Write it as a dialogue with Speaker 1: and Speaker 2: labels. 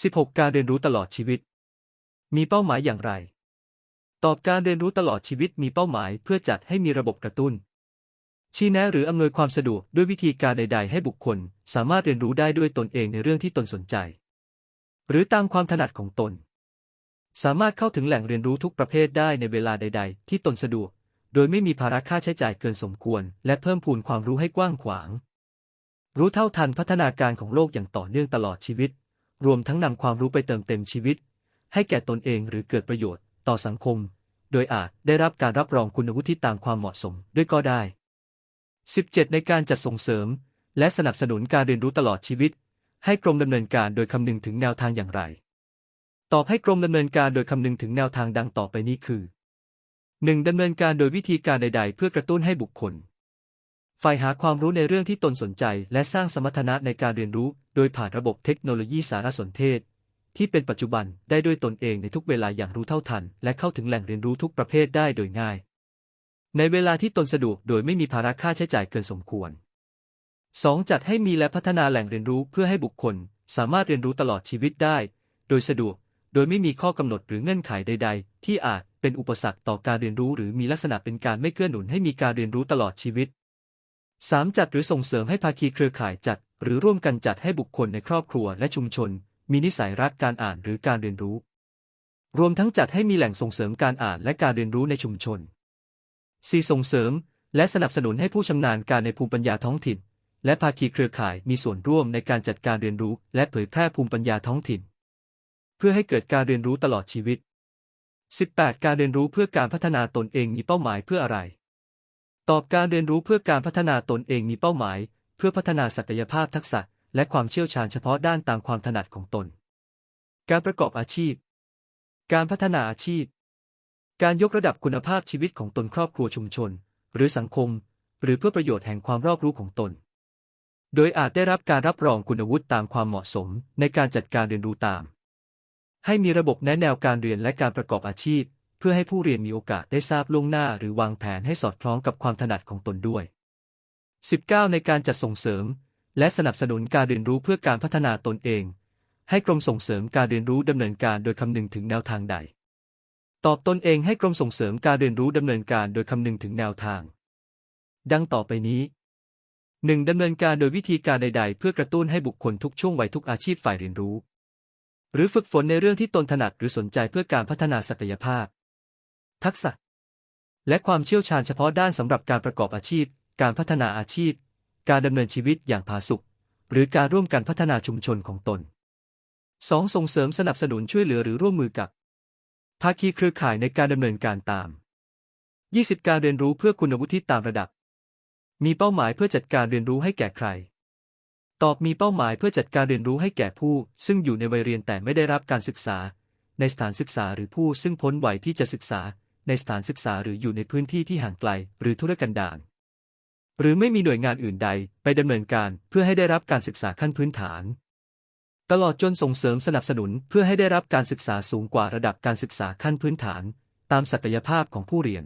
Speaker 1: 16 การเรียนรู้ตลอดชีวิต มีเป้าหมายอย่างไร ตอบการเรียนรู้ตลอดชีวิตมีเป้าหมายเพื่อจัดให้มีระบบกระตุ้น ชี้แนะหรืออำนวยความสะดวกด้วยวิธีการใด ๆ ให้บุคคล สามารถเรียนรู้ได้ด้วยตนเองในเรื่องที่ตนสนใจ หรือตามความถนัดของตน สามารถเข้าถึงแหล่งเรียนรู้ทุกประเภทได้ในเวลาใด ๆ ที่ตนสะดวก โดยไม่มีภาระค่าใช้จ่ายเกินสมควร และเพิ่มพูนความรู้ให้กว้างขวาง รู้เท่าทันพัฒนาการของโลกอย่างต่อเนื่องตลอดชีวิต รวมทั้งนำความรู้ไปเติมเต็มชีวิต ให้แก่ตนเองหรือเกิดประโยชน์ ต่อสังคม โดยอาจได้รับการรับรองคุณวุฒิตามความเหมาะสมด้วยก็ได้ 17 ในการจัดส่งเสริม และสนับสนุนการเรียนรู้ตลอดชีวิต ให้กรมดำเนินการโดยคำนึงถึงแนวทางอย่างไร ตอบให้กรมดำเนินการโดยคำนึงถึงแนวทางดังต่อไปนี้คือ 1. ดำเนินการโดยวิธีการใด ๆ เพื่อกระตุ้นให้บุคคล ฝ่ายหาความรู้ในเรื่องที่ตนสนใจ และสร้างสมรรถนะในการเรียนรู้ โดยผ่านระบบเทคโนโลยีสารสนเทศ ที่เป็นปัจจุบันได้ด้วยตนเองในทุกเวลาอย่างรู้เท่าทัน และเข้าถึงแหล่งเรียนรู้ทุกประเภทได้โดยง่าย ในเวลาที่ตนสะดวกโดยไม่มีภาระค่าใช้จ่ายเกินสมควร 2. จัดให้มีและพัฒนาแหล่งเรียนรู้เพื่อให้บุคคล สามารถเรียนรู้ตลอดชีวิตได้ โดยสะดวก โดยไม่มีข้อกำหนดหรือเงื่อนไขใด ๆ ที่อาจเป็นอุปสรรคต่อการเรียนรู้ หรือมีลักษณะเป็นการไม่เกื้อหนุนให้มีการเรียนรู้ตลอดชีวิต 3. จัดหรือส่งเสริมให้ภาคีเครือข่ายจัด หรือร่วมกันจัดให้บุคคลในครอบครัวและชุมชน มีนิสัยรักการอ่านหรือการเรียนรู้ รวมทั้งจัดให้มีแหล่งส่งเสริมการอ่านและการเรียนรู้ในชุมชน 4. ส่งเสริม และสนับสนุนให้ผู้ชำนาญการในภูมิปัญญาท้องถิ่น และภาคีเครือข่ายมีส่วนร่วมในการจัดการเรียนรู้ และเผยแพร่ภูมิปัญญาท้องถิ่น เพื่อให้เกิดการเรียนรู้ตลอดชีวิต 18. การเรียนรู้เพื่อการพัฒนาตนเองมีเป้าหมายเพื่ออะไร ตอบการเรียนรู้เพื่อการพัฒนาตนเองมีเป้าหมาย เพื่อพัฒนาศักยภาพทักษะ และความเชี่ยวชาญเฉพาะด้านตามความถนัดของตน การประกอบอาชีพ การพัฒนาอาชีพ การยกระดับคุณภาพชีวิตของตนครอบครัวชุมชน หรือสังคม หรือเพื่อประโยชน์แห่งความรอบรู้ของตน โดยอาจได้รับการรับรองคุณวุฒิตามความเหมาะสม ในการจัดการเรียนรู้ตาม ให้มีระบบแนะแนวการเรียนและการประกอบอาชีพ พื่อให้ผู้เรียนมีโอกาสได้ทราบล่วงหน้าหรือวางแผนให้สอดคล้องกับความถนัดของตนด้วย 19 ในการจัดส่งเสริม และสนับสนุนการเรียนรู้เพื่อการพัฒนาตนเอง ให้กรมส่งเสริมการเรียนรู้ดำเนินการโดยคำนึงถึงแนวทางใด ตอบตนเองให้กรมส่งเสริมการเรียนรู้ดำเนินการโดยคำนึงถึงแนวทาง ดังต่อไปนี้ 1. ดำเนินการโดยวิธีการใด ๆ เพื่อกระตุ้นให้บุคคลทุกช่วงวัยทุกอาชีพฝ่ายเรียนรู้ หรือฝึกฝนในเรื่องที่ตนถนัดหรือสนใจเพื่อการพัฒนาศักยภาพ ทักษะ และความเชี่ยวชาญเฉพาะด้านสำหรับการประกอบอาชีพ การพัฒนาอาชีพ การดำเนินชีวิตอย่างผาสุกหรือการร่วมกันพัฒนาชุมชนของตน 2. ส่งเสริมสนับสนุนช่วยเหลือหรือร่วมมือกับ ภาคีเครือข่ายในการดำเนินการตาม 20 การเรียนรู้เพื่อคุณวุฒิตามระดับ มีเป้าหมายเพื่อจัดการเรียนรู้ให้แก่ใคร ตอบมีเป้าหมายเพื่อจัดการเรียนรู้ให้แก่ผู้ ซึ่งอยู่ในวัยเรียนแต่ไม่ได้รับการศึกษา ในสถานศึกษาหรือผู้ซึ่งพ้นวัยที่จะศึกษา ในสถานศึกษาหรืออยู่ในพื้นที่ที่ห่างไกล หรือธุรกันดารหรือไม่มีหน่วยงานอื่นใดไปดำเนินการเพื่อให้ได้รับการศึกษาขั้นพื้นฐาน ตลอดจนส่งเสริมสนับสนุนเพื่อให้ได้รับการศึกษาสูงกว่าระดับการศึกษาขั้นพื้นฐาน ตามศักยภาพของผู้เรียน